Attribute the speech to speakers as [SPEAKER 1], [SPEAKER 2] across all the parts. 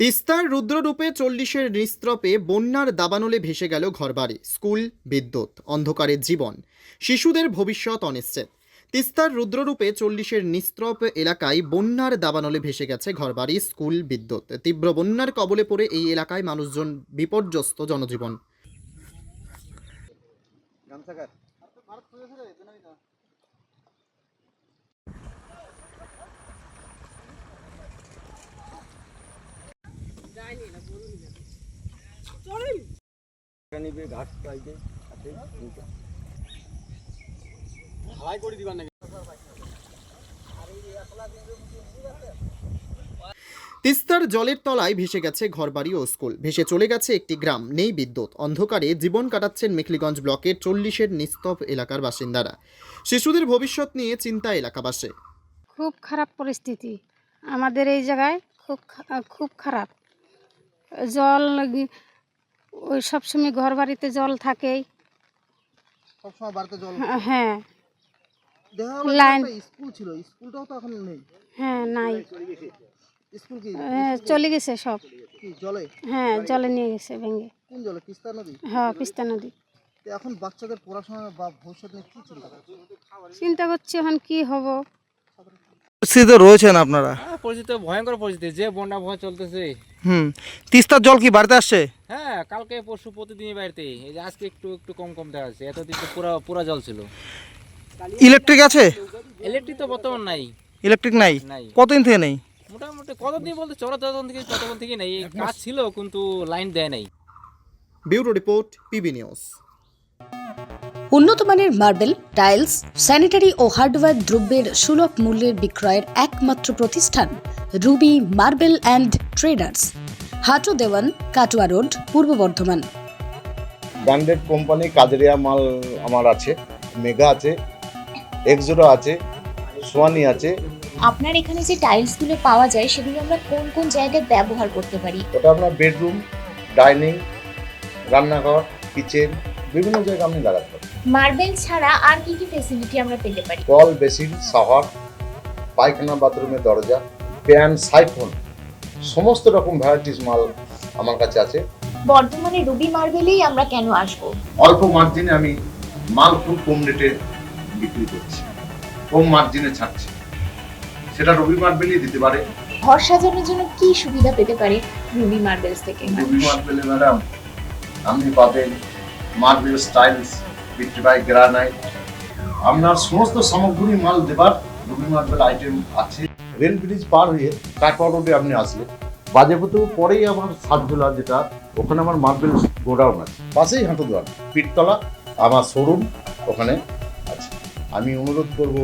[SPEAKER 1] তিস্তার রুদ্ররূপে চল্লিশের নিস্ত্রপে বন্যার দাবানলে ভেসে গেল ঘরবাড়ি, স্কুল, বিদ্যুৎ অন্ধকারের জীবন। শিশুদের ভবিষ্যৎ অনিশ্চিত। তিস্তার রুদ্ররূপে চল্লিশের নিস্ত্রপ এলাকায় বন্যার দাবানলে ভেসে গেছে ঘরবাড়ি, স্কুল, বিদ্যুৎ। তীব্র বন্যার কবলে পড়ে এই এলাকায় মানুষজন বিপর্যস্ত জনজীবন। তিস্তার জলের তলায় ভেসে গেছে ঘরবাড়ি ও স্কুল। ভেসে চলে গেছে একটি গ্রাম, নেই বিদ্যুৎ। অন্ধকারে জীবন কাটাচ্ছেন মেখলিগঞ্জ ব্লকের চল্লিশের নিস্তব এলাকার বাসিন্দারা। শিশুদের ভবিষ্যৎ নিয়ে চিন্তা এলাকাবাসী
[SPEAKER 2] খুব খারাপ পরিস্থিতি। আমাদের এই জায়গায় খুব খুব খারাপ। জল ওই সবসময় ঘর বাড়িতে জল থাকেই।
[SPEAKER 3] সবসময় বাড়িতে জল
[SPEAKER 2] হ্যাঁ
[SPEAKER 3] দেখা
[SPEAKER 2] লাইন-
[SPEAKER 3] স্কুল ছিল স্কুলটাও তো এখন নেই।
[SPEAKER 2] হ্যাঁ নাই। হ্যাঁ, চলে গেছে সব।
[SPEAKER 3] জলে?
[SPEAKER 2] হ্যাঁ জলে নিয়ে গেছে ভেঙে।
[SPEAKER 3] কোন জলে? তিস্তা নদী?
[SPEAKER 2] হ্যাঁ পিস্তা নদী।
[SPEAKER 3] এখন বাচ্চাদের পড়াশোনা বা ভবিষ্যৎ নিয়ে কি চিন্তা করছে?
[SPEAKER 2] চিন্তা করছি এখন কি হব।
[SPEAKER 4] পরিস্থিতিতে রয়েছেন আপনারা?
[SPEAKER 5] হ্যাঁ পরিস্থিতি ভয়ঙ্কর পরিস্থিতি যে বন্যা ভয় চলতেছে।
[SPEAKER 4] হুম তিস্তার জল কি বাড়িতে আসছে?
[SPEAKER 5] হ্যাঁ কালকে পরশু প্রতিদিনই বাড়িতে। এই যে আজকে একটু একটু কম কম দেখা যাচ্ছে এতদিন তো পুরা পুরা জল ছিল।
[SPEAKER 4] ইলেকট্রিক আছে?
[SPEAKER 5] ইলেকট্রিক তো বর্তমান নাই।
[SPEAKER 4] ইলেকট্রিক নাই? কতদিন থেকে নেই?
[SPEAKER 5] মোটামুটি কতদিন বলতে চৌরা ততদিন থেকে ততক্ষণ থেকে নেই। কাজ ছিল কিন্তু লাইন দেয় নাই।
[SPEAKER 1] Bureau report PB news.
[SPEAKER 6] উন্নত মানের মার্বেল টাইলস স্যানিটারি ও হার্ডওয়্যার দ্রব্যের সুলভ মূল্যের বিক্রয়ের একমাত্র প্রতিষ্ঠান Ruby marble and traders Hatu Dewan Katwa road Purba Bardhaman.
[SPEAKER 7] Branded company Kajaria মাল আমার আছে মেগা আছে এক্সোরো আছে সোয়ানি আছে।
[SPEAKER 8] আপনার এখানে যে টাইলসগুলো পাওয়া যায় সেগুলো আমরা কোন কোন জায়গায় ব্যবহার করতে পারি?
[SPEAKER 7] ওটা আপনার বেডরুম ডাইনিং রান্নাঘর কিচেন বিভিন্ন জায়গায় আপনি লাগাতে পারেন
[SPEAKER 8] মার্বেল ছাড়া আর কি কি ফেসিলিটি আমরা পেতে পারি?
[SPEAKER 7] কল বেসিন শাওয়ার পায়খানা বাথরুমের দরজা প্যান সাইফোন সমস্ত রকম ভ্যারাইটিস মাল আমার কাছে আছে।
[SPEAKER 8] বর্তমানে রুবি মার্বেলেই আমরা কেন আসব?
[SPEAKER 7] অল্প মার্জিনে আমি মাল খুব কম রেটে বিক্রি করছি। কম মার্জিনে ছাড়ছি। সেটা রবি মার্বেলই দিতে পারে।
[SPEAKER 8] ঘর সাজানোর জন্য কি সুবিধা পেতে পারি রুবি মার্বেলস থেকে?
[SPEAKER 7] রবি মার্বেলে ম্যাডাম আপনি পাবেন মার্বেল স্টাইলস বিট্রিবাই গ্রানাইট আপনার সমস্ত সামগ্রী মাল দেবার রবি মার্বেল আইটেম আছে। রেল ব্রিজ পার হয়ে কাটোয়া রোডে আপনি আসলে বাজেপুতো পরেই আমার সাতজোলা যেটা, ওখানে আমার মার্বেল গোডাউন আছে। পাশেই হাঁটু দোয়ান পিঠতলা, আমার শোরুম ওখানে আছে। আমি অনুরোধ করব,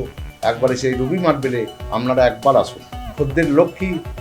[SPEAKER 7] একবার সেই রবি মার্বেলে আপনারা একবার আসুন। খদ্দের লক্ষ্মী